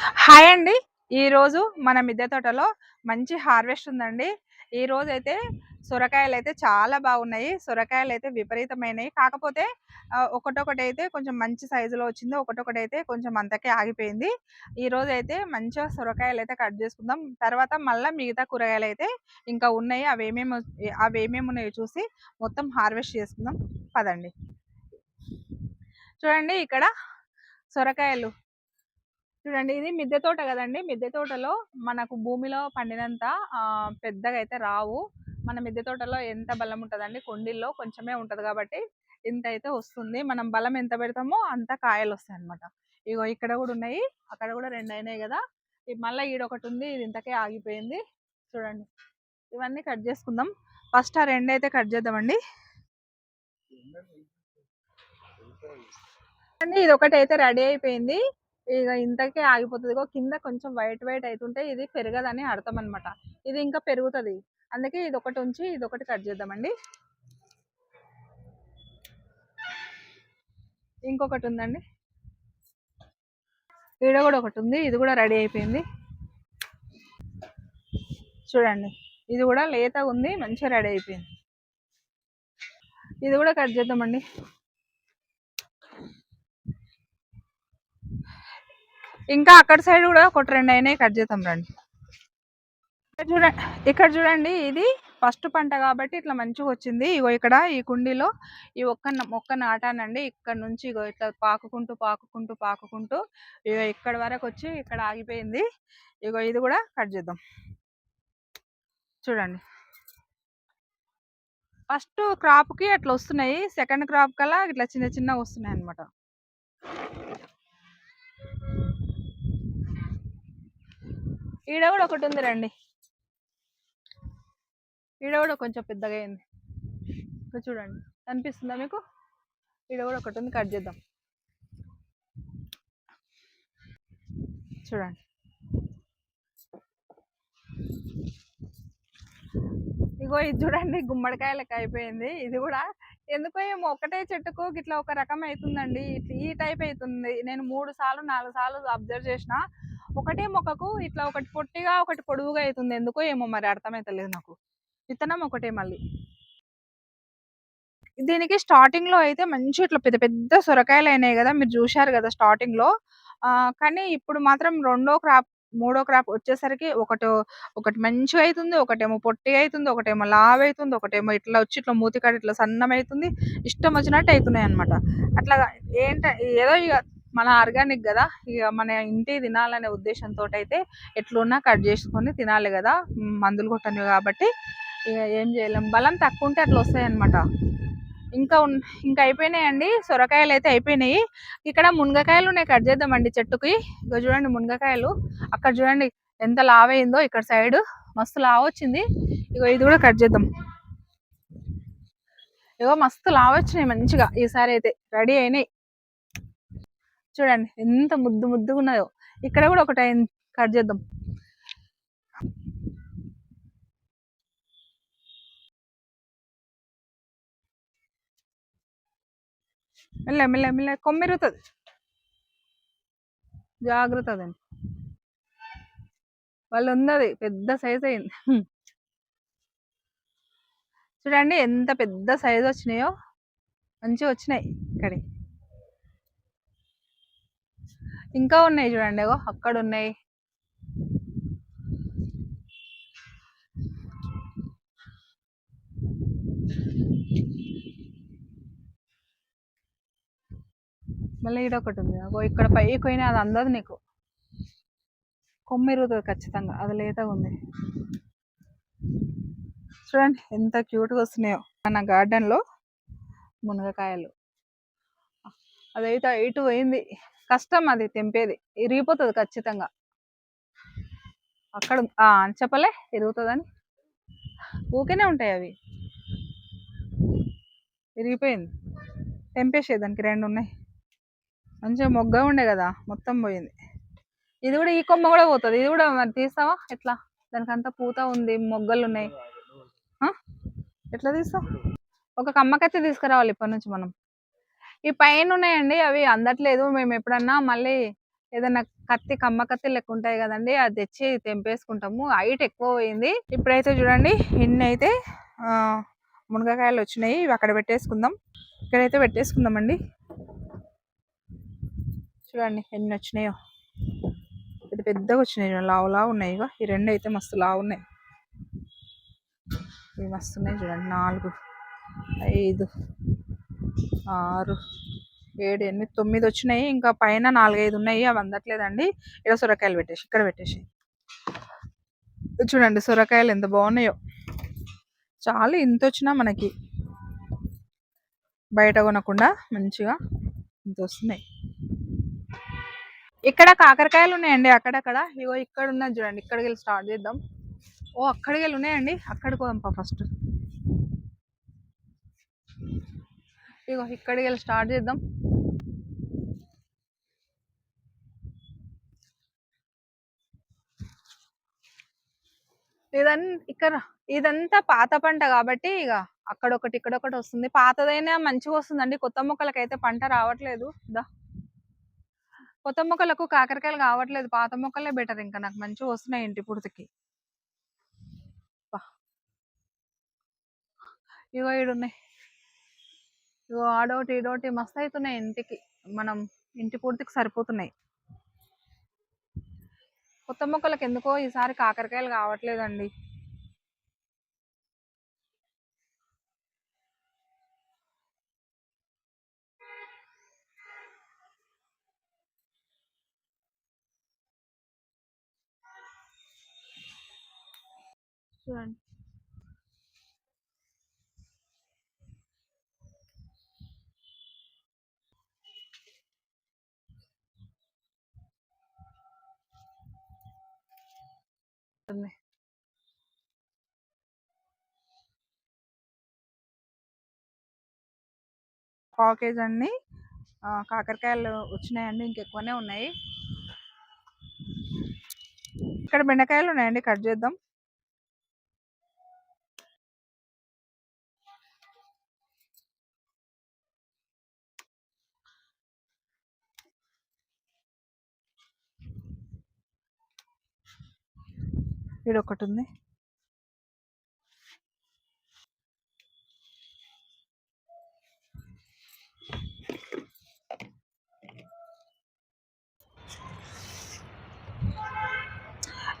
Hi అండి. ఈరోజు మన మిద్దె తోటలో మంచి హార్వెస్ట్ ఉందండి. ఈ రోజు అయితే సొరకాయలు అయితే చాలా బాగున్నాయి. సొరకాయలు అయితే విపరీతమైనవి కాకపోతే ఒకటొకటి అయితే కొంచెం మంచి సైజులో వచ్చింది. ఒకటొకటి అయితే కొంచెం అంతకే ఆగిపోయింది. ఈ రోజు అయితే మంచిగా సొరకాయలు అయితే కట్ చేసుకుందాం. తర్వాత మళ్ళీ మిగతా కూరగాయలు అయితే ఇంకా ఉన్నాయి. అవి ఏమేమి అవి ఏమేమి ఉన్నాయో చూసి మొత్తం హార్వెస్ట్ చేసుకుందాం. పదండి. చూడండి ఇక్కడ సొరకాయలు. చూడండి ఇది మిద్దె తోట కదండి. మిద్దె తోటలో మనకు భూమిలో పండినంత పెద్దగా అయితే రావు. మన మిద్దె తోటలో ఎంత బలం ఉంటుందండి? కొండిల్లో కొంచెమే ఉంటది కాబట్టి ఇంత అయితే వస్తుంది. మనం బలం ఎంత పెడతామో అంత కాయలు వస్తాయి అనమాట ఇగో ఇక్కడ కూడా ఉన్నాయి. అక్కడ కూడా రెండు అయినాయి కదా. ఈ మళ్ళీ ఈడొకటి ఉంది. ఇది ఇంతకే ఆగిపోయింది. చూడండి. ఇవన్నీ కట్ చేసుకుందాం. ఫస్ట్ ఆ రెండు అయితే కట్ చేద్దామండి. ఇది ఒకటి అయితే రెడీ అయిపోయింది. ఇక ఇంతకే ఆగిపోతుంది. ఇగో కింద కొంచెం వైట్ వైట్ అవుతుంటే ఇది పెరగదని అర్థం అనమాట ఇది ఇంకా పెరుగుతుంది. అందుకే ఇది ఒకటి ఉంచి ఇది ఒకటి కట్ చేద్దామండి. ఇంకొకటి ఉందండి. ఈడ కూడా ఒకటి ఉంది. ఇది కూడా రెడీ అయిపోయింది. చూడండి. ఇది కూడా లేత ఉంది. మంచిగా రెడీ అయిపోయింది. ఇది కూడా కట్ చేద్దామండి. ఇంకా అక్కడ సైడ్ కూడా ఒకటి రెండు అయినాయి. కట్ చేద్దాం రండి. ఇక్కడ చూడండి ఇక్కడ చూడండి ఇది ఫస్ట్ పంట కాబట్టి ఇట్లా మంచిగా వచ్చింది. ఇగో ఇక్కడ ఈ కుండీలో ఈ ఒక్క మొక్క నాటానండి. ఇక్కడ నుంచి ఇగో ఇట్లా పాకుకుంటూ పాకుకుంటూ పాకుకుంటూ ఇగో ఇక్కడ వరకు వచ్చి ఇక్కడ ఆగిపోయింది. ఇగో ఇది కూడా కట్ చేద్దాం. చూడండి. ఫస్ట్ క్రాప్కి అట్లా వస్తున్నాయి. సెకండ్ క్రాప్ కల్లా ఇట్లా చిన్న చిన్న వస్తున్నాయి అన్నమాట ఈడ కూడా ఒకటి ఉంది రండి. ఈడ కూడా కొంచెం పెద్దగా అయింది. ఇక్కడ చూడండి అనిపిస్తుందా మీకు? ఈడ కూడా ఒకటి ఉంది కట్ చేద్దాం. చూడండి. ఇగో ఇది చూడండి గుమ్మడికాయ లెక్క అయిపోయింది. ఇది కూడా ఎందుకో ఏమో ఒకటే చెట్టుకు ఇట్లా ఒక రకం అవుతుందండి. ఇట్లా ఈ టైప్ అవుతుంది. నేను మూడు సార్లు నాలుగు సార్లు అబ్జర్వ్ చేసిన ఒకటే మొక్కకు ఇట్లా ఒకటి పొట్టిగా ఒకటి పొడువుగా అవుతుంది ఎందుకో ఏమో మరి అర్థమైతలేదు నాకు. విత్తనం ఒకటే మళ్ళీ. దీనికి స్టార్టింగ్లో అయితే మంచి ఇట్లా పెద్ద పెద్ద సొరకాయలు అయినాయి కదా మీరు చూశారు కదా స్టార్టింగ్లో కానీ ఇప్పుడు మాత్రం రెండో క్రాప్ మూడో క్రాప్ వచ్చేసరికి ఒకటి ఒకటి మంచిగా అవుతుంది ఒకటేమో పొట్టిగా అవుతుంది ఒకటేమో లావ్ అవుతుంది ఒకటేమో ఇట్లా వచ్చి ఇట్లా మూతికాడ ఇట్లా సన్నం అవుతుంది ఇష్టం వచ్చినట్టు అవుతున్నాయి అనమాట అట్లా ఏంట ఏదో ఇక మన ఆర్గానిక్ కదా ఇక మన ఇంటి తినాలనే ఉద్దేశంతో అయితే ఎట్లున్నా కట్ చేసుకొని తినాలి కదా మందులు కొట్టనివి కాబట్టి. ఇక ఏం చేయలేం బలం తక్కువ ఉంటే అట్లా వస్తాయి అనమాట ఇంకా ఉన్ ఇంకా అయిపోయినాయండి సొరకాయలు అయితే అయిపోయినాయి. ఇక్కడ మునగకాయలు ఉన్నాయి కట్ చేద్దామండి చెట్టుకి. ఇక చూడండి మునగకాయలు. అక్కడ చూడండి ఎంత లావైందో అయిందో ఇక్కడ సైడ్. మస్తు లావ్ వచ్చింది ఇగో ఇది కూడా కట్ చేద్దాం. ఇగో మస్తు లావ్ వచ్చినాయి మంచిగా. ఈసారి అయితే రెడీ అయినాయి. చూడండి ఎంత ముద్దు ముద్దుగా ఉన్నాయో ఇక్కడ కూడా ఒకటి టైం కట్ చేద్దాం. మెల్ల మెల్ల మెల్ల కొమ్మిరుగుతుంది జాగ్రత్త అదండి వాళ్ళు ఉన్నది పెద్ద సైజ్ అయింది. చూడండి ఎంత పెద్ద సైజ్ వచ్చినాయో. మంచిగా వచ్చినాయి ఇక్కడ ఇంకా ఉన్నాయి చూడండి అగో అక్కడ ఉన్నాయి. మళ్ళీ ఈడ ఒకటి ఉంది అగో ఇక్కడ పైకి పోయినా అది అందదు నీకు. కొమ్మ ఇరుగుతుంది ఖచ్చితంగా అది లేతగా ఉంది. చూడండి ఎంత క్యూట్గా వస్తున్నాయో. మన గార్డెన్లో మునగకాయలు. అదైతే ఇటు పోయింది. కష్టం అది తెంపేది. ఇరిగిపోతుంది ఖచ్చితంగా. అక్కడ అని చెప్పలే ఇరుగుతుందని. ఊకేనే ఉంటాయి అవి. ఇరిగిపోయింది. తెంపేసే దానికి రెండు ఉన్నాయి. మంచిగా మొగ్గ ఉండే కదా మొత్తం పోయింది. ఇది కూడా ఈ కొమ్మ కూడా పోతుంది. ఇది కూడా మరి తీస్తావా? ఎట్లా? దానికి అంతా పూత ఉంది మొగ్గలు ఉన్నాయి. ఎట్లా తీస్తావు? ఒక కమ్మకైతే తీసుకురావాలి ఇప్పటి నుంచి మనం. ఈ పైన ఉన్నాయండి అవి అందట్లేదు. మేము ఎప్పుడన్నా మళ్ళీ ఏదైనా కత్తి కమ్మ కత్తి లెక్క ఉంటాయి కదండి అది తెచ్చి తెంపేసుకుంటాము. హైట్ ఎక్కువ పోయింది. ఇప్పుడైతే చూడండి ఇన్ని అయితే మునగకాయలు వచ్చినాయి. ఇవి అక్కడ పెట్టేసుకుందాం. ఇక్కడైతే పెట్టేసుకుందామండి. చూడండి ఎన్ని వచ్చినాయో. పెద్ద పెద్దగా వచ్చినాయి చూడండి. లావు లావు ఉన్నాయి ఇగో. ఈ రెండు అయితే మస్తు లావు ఉన్నాయి. ఇవి మస్తున్నాయి చూడండి. నాలుగు ఐదు ఆరు ఏడు ఎనిమిది తొమ్మిది వచ్చినాయి. ఇంకా పైన నాలుగైదు ఉన్నాయి. అవి అందట్లేదండి. ఇక్కడ సొరకాయలు పెట్టేసి ఇక్కడ పెట్టేసి. చూడండి సొరకాయలు ఎంత బాగున్నాయో. చాలా ఇంత వచ్చినా మనకి. బయట కొనకుండా మంచిగా ఇంత వస్తున్నాయి. ఇక్కడ కాకరకాయలు ఉన్నాయండి అక్కడక్కడ. ఇగో ఇక్కడ ఉన్నది చూడండి. ఇక్కడికి వెళ్ళి స్టార్ట్ చేద్దాం. ఓ అక్కడికి వెళ్ళి ఉన్నాయండి. అక్కడికి పోదాంపా ఫస్ట్. ఇగో ఇక్కడికి వెళ్ళి స్టార్ట్ చేద్దాం. ఇదన్ ఇక్కడ ఇదంతా పాత పంట కాబట్టి ఇక అక్కడ ఒకటి ఇక్కడ ఒకటి వస్తుంది. పాతదైనా మంచిగా వస్తుందండి. కొత్త మొక్కలకైతే పంట రావట్లేదు. దా. కొత్త మొక్కలకు కాకరకాయలు కావట్లేదు. పాత మొక్కలే బెటర్ ఇంకా నాకు. మంచిగా వస్తున్నాయి ఇంటి పుడితికి ఇగో ఇడున్నాయి ఇగో ఆడోటి ఈడోటి మస్తు అవుతున్నాయి ఇంటికి. మనం ఇంటి పూర్తికి సరిపోతున్నాయి. కొత్త మొక్కలకు ఎందుకో ఈసారి కాకరకాయలు కావట్లేదండి. చూడండి. ఉంటుంది పాకేజ్ అండి అన్ని కాకరకాయలు వచ్చినాయండి ఇంకెక్కువనే ఉన్నాయి. ఇక్కడ బెండకాయలు ఉన్నాయండి కట్ చేద్దాం. ఇక్కడ ఒకటి ఉంది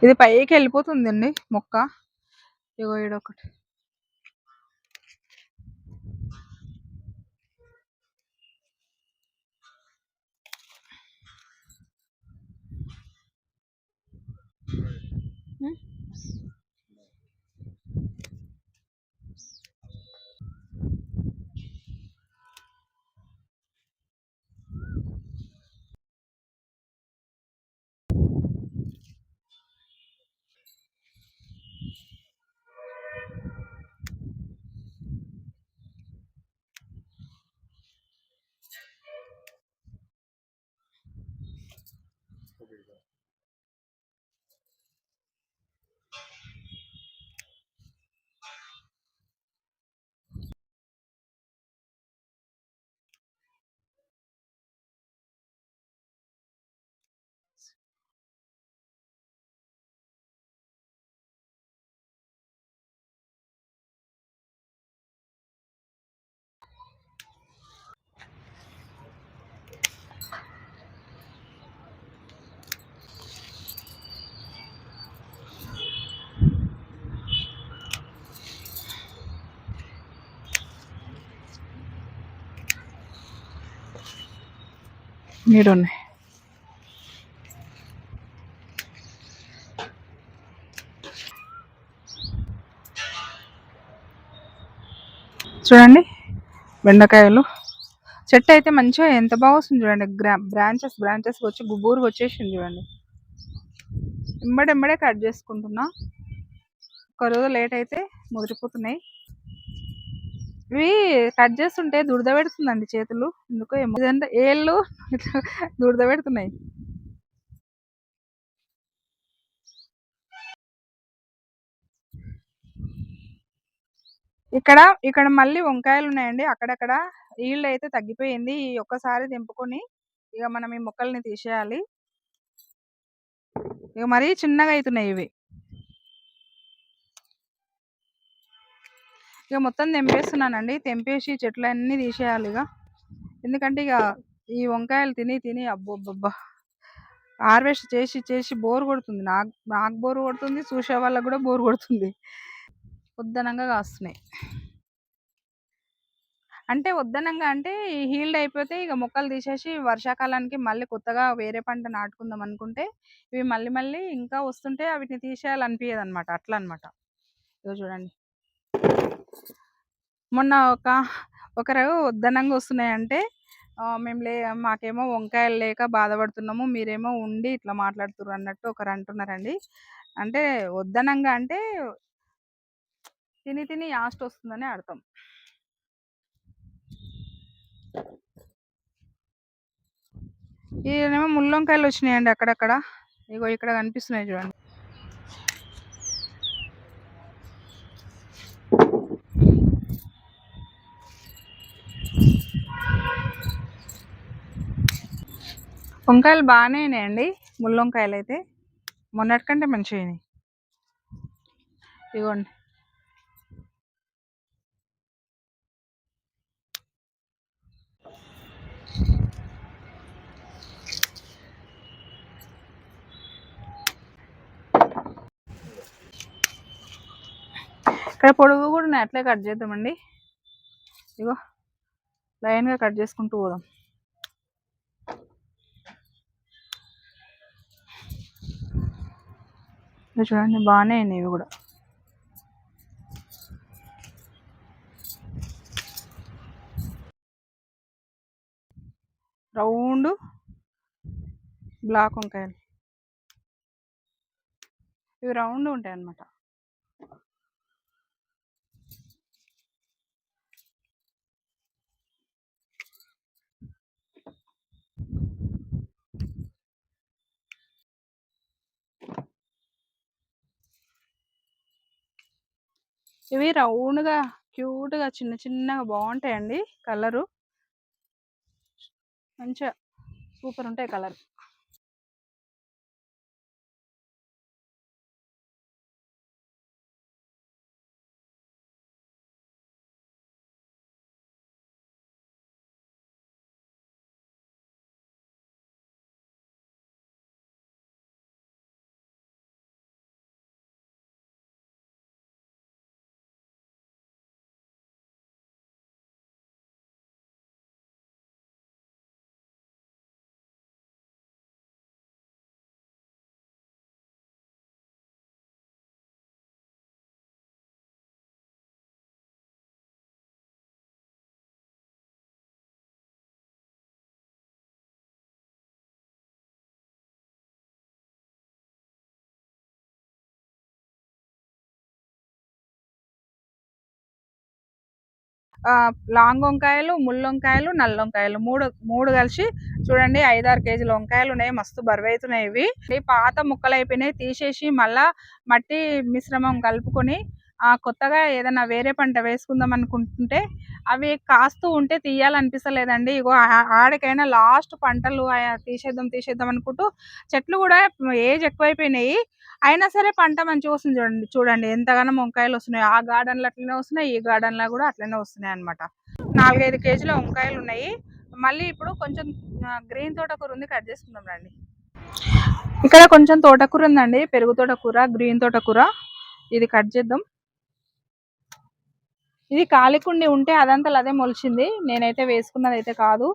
ఇది పైకి వెళ్ళిపోతుందండి మొక్క. ఇగో ఈడొకటి ఈడున్నాయి చూడండి బెండకాయలు. చెట్టు అయితే మంచిగా ఎంత బాగా వస్తుంది చూడండి. గ్రా బ్రాంచెస్ బ్రాంచెస్ వచ్చి గుబూరు వచ్చేసింది చూడండి. ఎంబడెంబడే కట్ చేసుకుంటున్నా. ఒక రోజు లేట్ అయితే ముదిరిపోతున్నాయి. ఇవి కట్ చేస్తుంటే దురద పెడుతుందండి చేతులు. ఎందుకో ఏమో. ఇదంతా ఏళ్ళు ఇట్లా దురద పెడుతున్నాయి. ఇక్కడ ఇక్కడ మళ్ళీ వంకాయలు ఉన్నాయండి. అక్కడక్కడ ఈల్డ్ అయితే తగ్గిపోయింది. ఈ ఒక్కసారి తెంపుకొని ఇక మనం ఈ మొక్కల్ని తీసేయాలి. ఇక మరీ చిన్నగా అవుతున్నాయి ఇవి. ఇక మొత్తం తెంపేస్తున్నానండి. తెంపేసి చెట్లు అన్నీ తీసేయాలి ఇక. ఎందుకంటే ఇక ఈ వంకాయలు తిని తిని అబ్బబ్బబ్బా. హార్వెస్ట్ చేసి చేసి బోర్ కొడుతుంది. నాకు నాకు బోర్ కొడుతుంది చూసే వాళ్ళకి కూడా బోర్ కొడుతుంది. ఉద్దనంగా కాస్తున్నాయి. అంటే ఉద్దనంగా అంటే హీల్డ్ అయిపోతే ఇక మొక్కలు తీసేసి వర్షాకాలానికి మళ్ళీ కొత్తగా వేరే పంట నాటుకుందాం అనుకుంటే ఇవి మళ్ళీ మళ్ళీ ఇంకా వస్తుంటే వీటిని తీసేయాలనిపించదు అనమాట అట్లా అనమాట ఇదో చూడండి. మొన్న ఒక ఒకరు ఉద్దనంగా వస్తున్నాయంటే మేము లే మాకేమో వంకాయలు లేక బాధపడుతున్నాము మీరేమో ఉండి ఇట్లా మాట్లాడుతున్నారు అన్నట్టు ఒకరు అంటున్నారండి. అంటే వద్దనంగా అంటే తిని తిని యాస్ట్ వస్తుందని అర్థం. ఇదేమో ముళ్ళొంకాయలు వచ్చినాయండి అక్కడక్కడ. ఇగో ఇక్కడ కనిపిస్తున్నాయి చూడండి. వంకాయలు బాగానే అయినాయండి ముళ్ళొంకాయలు అయితే మొన్నటికంటే మంచిగా అయినాయి. ఇదిగోండి ఇక్కడ పొడుగు కూడా ఉన్నాయి అట్లే కట్ చేద్దామండి. ఇగో లైన్గా కట్ చేసుకుంటూ పోదాం. చూడండి బాగానే అయినాయి ఇవి కూడా. రౌండ్ బ్లాక్ వంకాయలు. ఇవి రౌండ్ ఉంటాయి అన్నమాట ఇవి రౌండ్గా క్యూట్గా చిన్న చిన్నగా బాగుంటాయండి కలరు. మంచిగా సూపర్ ఉంటాయి కలర్. లాంగ్ వంకాయలు ముళ్ళు వంకాయలు నల్ల వంకాయలు మూడు మూడు కలిసి చూడండి ఐదారు కేజీల వంకాయలు ఉన్నాయి. మస్తు బరువు అవుతున్నాయి ఇవి పాత ముక్కలు అయిపోయినాయి తీసేసి మళ్ళా మట్టి మిశ్రమం కలుపుకొని కొత్తగా ఏదైనా వేరే పంట వేసుకుందాం అనుకుంటుంటే అవి కాస్తూ ఉంటే తీయాలనిపిస్తలేదండి. ఇగో ఆడికైనా లాస్ట్ పంటలు తీసేద్దాం తీసేద్దాం అనుకుంటూ చెట్లు కూడా ఏజ్ ఎక్కువైపోయినాయి. అయినా సరే పంట మంచిగా వస్తుంది చూడండి చూడండి ఎంతగానో వంకాయలు వస్తున్నాయి. ఆ గార్డెన్లో అట్లనే వస్తున్నాయి ఈ గార్డెన్లో కూడా అట్లనే వస్తున్నాయి అనమాట నాలుగైదు కేజీల వంకాయలు ఉన్నాయి. మళ్ళీ ఇప్పుడు కొంచెం గ్రీన్ తోటకూర ఉంది కట్ చేసుకుందాం రండి. ఇక్కడ కొంచెం తోటకూర ఉందండి పెరుగు తోటకూర గ్రీన్ తోటకూర. ఇది కట్ చేద్దాం. ఇది కాలికుండి ఉంటే అదంతా అదే మొలిచింది. నేనైతే వేసుకున్నది అయితే కాదు.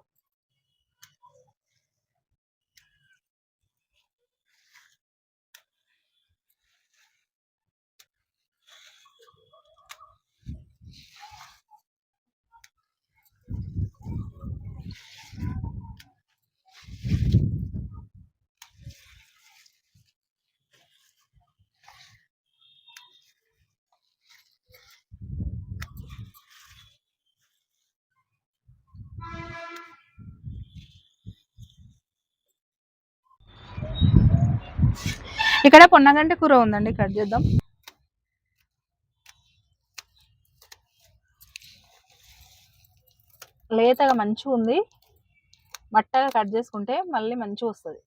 ఇక్కడ పొన్నగంటి కూర ఉందండి కట్ చేద్దాం. లేతగా మంచిగా ఉంది మట్టగా కట్ చేసుకుంటే మళ్ళీ మంచిగా వస్తుంది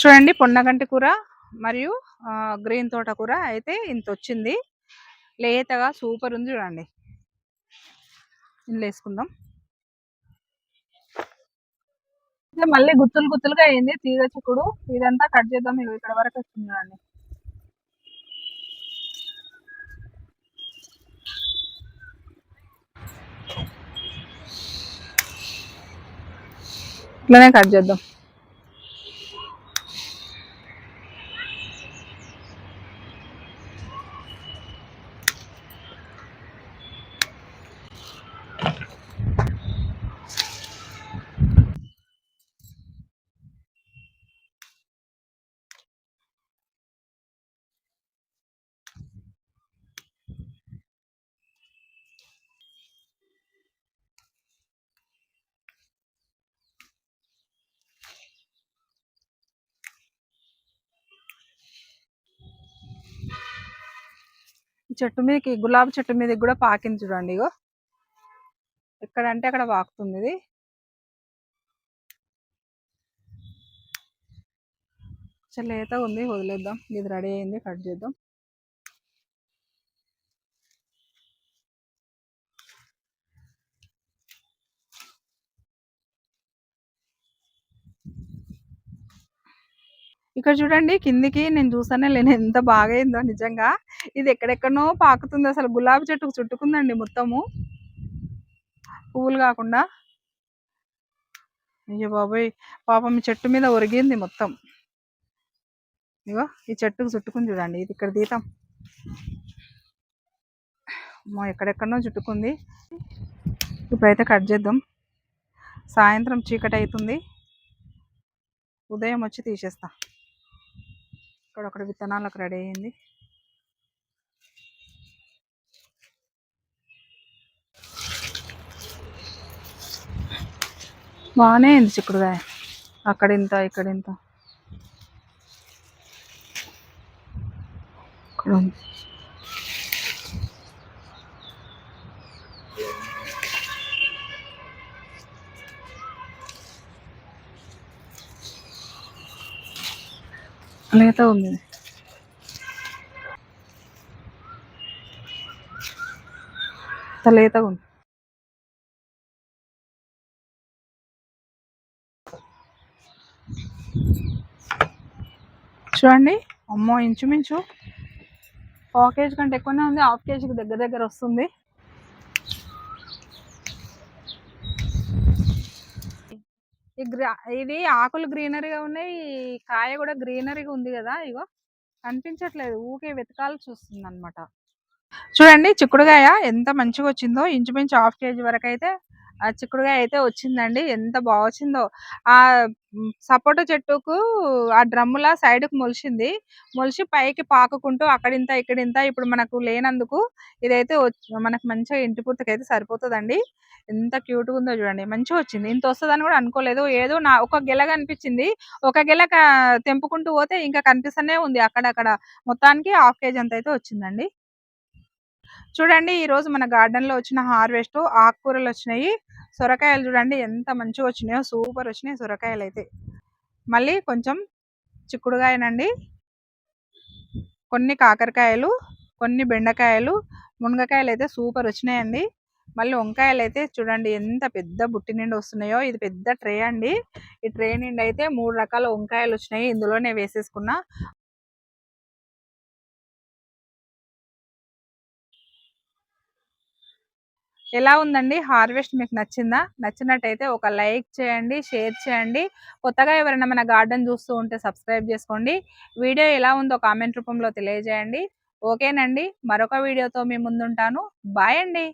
చూడండి పొన్నగంటి కూర మరియు గ్రీన్ తోట కూర అయితే ఇంత వచ్చింది లేతగా సూపర్ ఉంది చూడండి. ఇందులో వేసుకుందాం. మళ్ళీ గుత్తులు గుత్తులుగా అయింది. తీగ చిక్కుడు ఇదంతా కట్ చేద్దాం. ఇక్కడ వరకు వస్తుంది చూడండి. ఇట్లానే కట్ చేద్దాం. చెట్టు మీదకి గులాబీ చెట్టు మీదకి కూడా పాకింది చూడండి ఇగో. ఎక్కడంటే అక్కడ వాకుతుంది ఇది. లేతగా ఉంది వదిలేద్దాం. ఇది రెడీ అయింది కట్ చేద్దాం. ఇక్కడ చూడండి కిందికి నేను చూసానే లేను ఎంత బాగా అయిందో నిజంగా. ఇది ఎక్కడెక్కడనో పాకుతుంది అసలు. గులాబీ చెట్టుకు చుట్టుకుందండి మొత్తము. పువ్వులు కాకుండా. అయ్యో బాబోయ్. పాపం ఈ చెట్టు మీద ఒరిగింది మొత్తం. ఇగో ఈ చెట్టుకు చుట్టుకుని చూడండి. ఇది ఇక్కడ తీతాం అమ్మో ఎక్కడెక్కడనో చుట్టుకుంది. ఇప్పుడైతే కట్ చేద్దాం. సాయంత్రం చీకటి అవుతుంది ఉదయం వచ్చి తీసేస్తా. ఇక్కడ ఒకటి విత్తనాలకు రెడీ అయింది. బాగానే అయింది చిక్కుడుగాయ అక్కడ ఇంత ఇక్కడ ఇంత ఇక్కడ ఉంది లేత ఉంది. లేతగా ఉంది. చూడండి. అమ్మో ఇంచుమించు హాఫ్ కేజీ కంటే ఎక్కువనే ఉంది. హాఫ్ కేజీకి దగ్గర దగ్గర వస్తుంది. ఈ గ్రా ఇది ఆకులు గ్రీనరీగా ఉన్నాయి కాయ కూడా గ్రీనరీగా ఉంది కదా ఇగో. కనిపించట్లేదు ఊకే వెతకాల్సి చూస్తుంది అనమాట చూడండి చిక్కుడుగాయ ఎంత మంచిగా వచ్చిందో ఇంచుమించు హాఫ్ కేజీ వరకు అయితే చిక్కుడుగాయ అయితే వచ్చిందండి. ఎంత బాగా వచ్చిందో. ఆ సపోటా చెట్టుకు ఆ డ్రమ్ములా సైడ్కు మొలిచింది మొలిచి పైకి పాకుకుంటూ అక్కడింత ఇక్కడింత ఇప్పుడు మనకు లేనందుకు ఇదైతే మనకు మంచిగా ఇంటి పూర్తికి అయితే సరిపోతుందండి. ఎంత క్యూట్గా ఉందో చూడండి. మంచిగా వచ్చింది. ఇంత వస్తుందని కూడా అనుకోలేదు. ఏదో నా ఒక గెల కనిపించింది. ఒక గెల తెంపుకుంటూ పోతే ఇంకా కనిపిస్తూనే ఉంది అక్కడక్కడ. మొత్తానికి హాఫ్ కేజీ అంత అయితే వచ్చిందండి. చూడండి ఈరోజు మన గార్డెన్లో వచ్చిన హార్వెస్ట్ ఆకుకూరలు వచ్చినాయి. సొరకాయలు చూడండి ఎంత మంచిగా వచ్చినాయో సూపర్ వచ్చినాయి సొరకాయలు అయితే. మళ్ళీ కొంచెం చిక్కుడుగాయనండి. కొన్ని కాకరకాయలు కొన్ని బెండకాయలు మునగకాయలు అయితే సూపర్ వచ్చినాయండి. మళ్ళీ వంకాయలు అయితే చూడండి ఎంత పెద్ద బుట్టి నిండి వస్తున్నాయో ఇది పెద్ద ట్రే అండి. ఈ ట్రే నిండి అయితే మూడు రకాల వంకాయలు వచ్చినాయి. ఇందులోనే వేసేసుకున్నా. ఎలా ఉందండి? హార్వెస్ట్ మీకు నచ్చిందా? నచ్చినట్టయితే ఒక లైక్ చేయండి షేర్ చేయండి. కొత్తగా ఎవరైనా మన గార్డెన్ చూస్తూ ఉంటే సబ్స్క్రైబ్ చేసుకోండి. వీడియో ఎలా ఉందో కామెంట్ రూపంలో తెలియజేయండి. ఓకేనండి. మరొక వీడియోతో మీ ముందుంటాను. బాయ్ అండి.